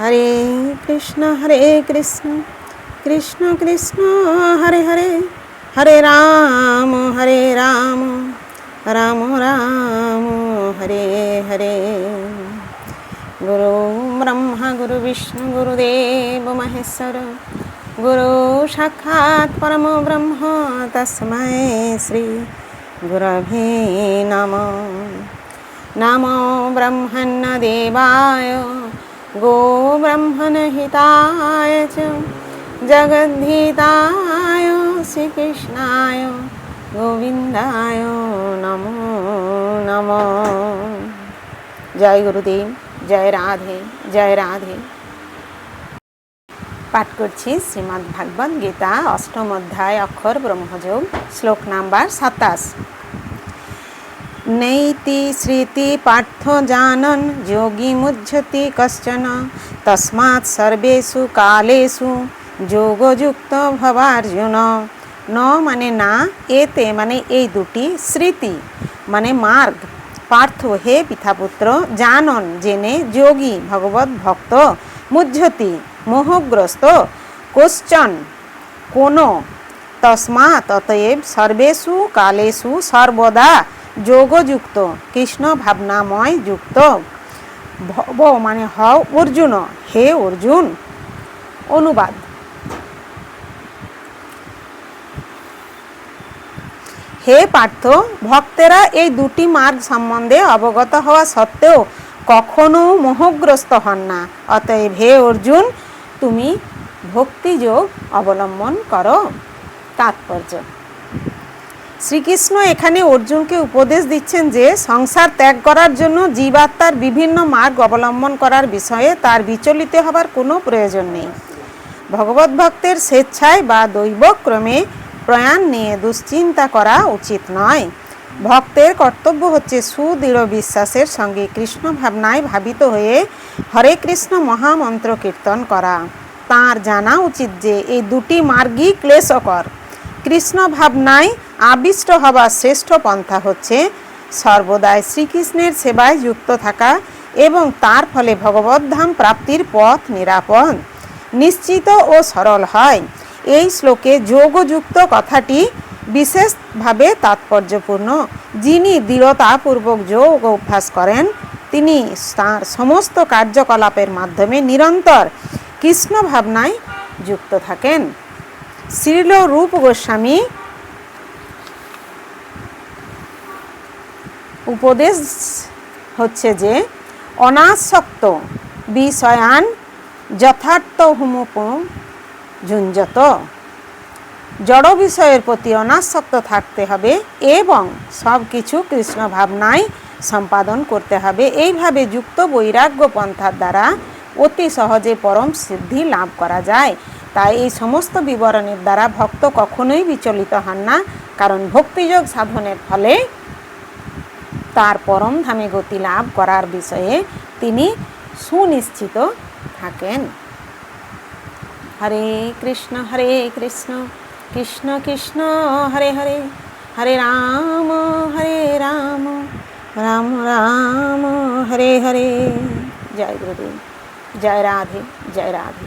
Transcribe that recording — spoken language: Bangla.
হরে কৃষ্ণ হরে কৃষ্ণ কৃষ্ণ কৃষ্ণ, হরে হরে হরে রাম হরে রাম রাম রাম, হরে হরে। গুরু ব্রহ্মা, গুরু বিষ্ণু গুরুদেব মহেশ্বর, গুরু সাক্ষাৎ পরম ব্রহ্ম তসময় শ্রী गुरभे नमो नमो ब्रह्मन्न देवाय गोब्रह्मणहिताय च जगद्धिताय श्रीकृष्णाय গোবিন্দায় নমো নমো জয় গুরুদেব জয় রাধে জয় রাধে পাঠ করছি শ্রীমদ্ ভাগবত গীতা অষ্টম অধ্যায় অক্ষর ব্রহ্মযোগ শ্লোক নাম্বার সাতাশ नैति श्रीति पार्थो जानन् योगी मुह्यति कश्चन तस्मात् सर्वेषु कालेषु যোগযুক্ত ভবার্জুন ন মানে না এতে মানে এই দুটি স্মৃতি মানে মার্গ পার্থ হে পিতাপুত্র জানন জেনে যোগী ভগবত ভক্ত মুহ্যতি মোহগ্রস্ত কোশ্চন কোনো তস্মাৎ অতএব সর্বেষু কালেষু সর্বদা যোগযুক্ত, কৃষ্ণ ভাবনাময় যুক্ত। ভব মানে হও অর্জুন, হে অর্জুন। অনুবাদ। হে পার্থ, ভক্তেরা এই দুটি মার্গ সম্বন্ধে অবগত হওয়া সত্ত্বেও কখনো মোহগ্রস্ত হন না। অতএব হে অর্জুন, তুমি ভক্তিযোগ অবলম্বন করো। তাৎপর্য। শ্রীকৃষ্ণ এখানে অর্জুনকে উপদেশ দিচ্ছেন যে সংসার ত্যাগ করার জন্য জীবাত্মার বিভিন্ন মার্গ অবলম্বন করার বিষয়ে তার বিচলিত হবার কোনো প্রয়োজন নেই। ভগবত ভক্তের স্বেচ্ছায় বা দৈবক্রমে প্রয়াণ নিয়ে দুশ্চিন্তা করা উচিত নয়। ভক্তের কর্তব্য হচ্ছে সুদৃঢ় বিশ্বাসের সঙ্গে কৃষ্ণ ভাবনায় ভাবিত হয়ে হরে কৃষ্ণ মহামন্ত্র কীর্তন করা। তার জানা উচিত যে এই দুটি মার্গই ক্লেশকর। কৃষ্ণ ভাবনায় আবিষ্ট হবার শ্রেষ্ঠ পন্থা হচ্ছে সর্বদাই শ্রীকৃষ্ণের সেবায় যুক্ত থাকা এবং তার ফলে ভগবদ্ধাম প্রাপ্তির পথ নিরাপদ নিশ্চিত ও সরল হয়। এই শ্লোকে যোগযুক্ত কথাটি বিশেষভাবে তাৎপর্যপূর্ণ। যিনি দৃঢ়তাপূর্বক যোগ অভ্যাস করেন, তিনি তার সমস্ত কার্যকলাপের মাধ্যমে নিরন্তর কৃষ্ণ ভাবনায় যুক্ত থাকেন। শ্রীল রূপ গোস্বামী উপদেশ হচ্ছে যে, অনাসক্ত বিষয়ান যথার্থ হুমুপ ঝুঞ্জত জড় বিষয়ের প্রতি অনাসক্ত থাকতে হবে এবং সব কিছু কৃষ্ণ ভাবনায় সম্পাদন করতে হবে। এইভাবে যুক্ত বৈরাগ্য পন্থার দ্বারা অতি সহজে পরম সিদ্ধি লাভ করা যায়। তাই এই সমস্ত বিবরণের দ্বারা ভক্ত কখনোই বিচলিত হন না। কারণ ভক্তিযোগ সাধনের ফলে তার পরম ধামে গতি লাভ করার বিষয়ে তিনি সুনিশ্চিত থাকেন। হরে কৃষ্ণ হরে কৃষ্ণ কৃষ্ণ কৃষ্ণ, হরে হরে হরে রাম হরে রাম রাম রাম, হরে হরে। জয় গুরুদেব, জয় রাধে জয় রাধে।